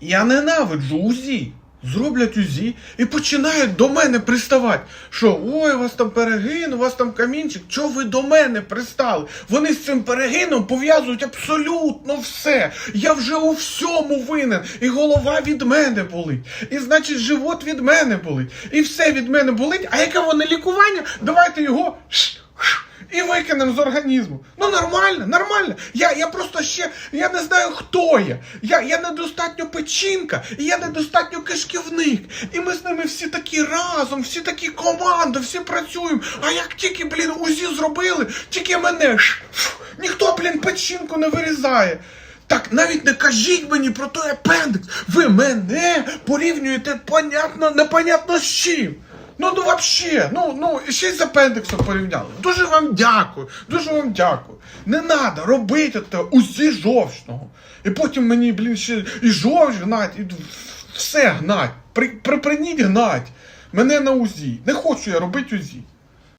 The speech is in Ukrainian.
Я ненавиджу УЗІ. Зроблять УЗІ і починають до мене приставати. Що ой, у вас там перегин, у вас там камінчик. Чого ви до мене пристали? Вони з цим перегином пов'язують абсолютно все. Я вже у всьому винен. І голова від мене болить. І значить, живот від мене болить. І все від мене болить. А яке воно лікування? Давайте його. Викинемо з організму. Ну нормально, нормально. Я, я просто ще я не знаю, хто я. Я, я недостатньо печінка, і я недостатньо кишківник. І ми з ними всі такі разом, всі такі команда, всі працюємо. А як тільки, блін, УЗІ зробили, тільки мене ж. Ніхто, блін, печінку не вирізає. Так навіть не кажіть мені про той апендикс. Ви мене порівнюєте понятно, непонятно з чим. Ну, ну вообще, ну, ну, ще й з апендиксом порівняли. Дуже вам дякую, дуже вам дякую. Не треба робити це усі жовчного. І потім мені, блін, ще і жовч гнать, і все гнать. При, припиніть гнать. Мене на УЗІ. Не хочу я робити УЗІ.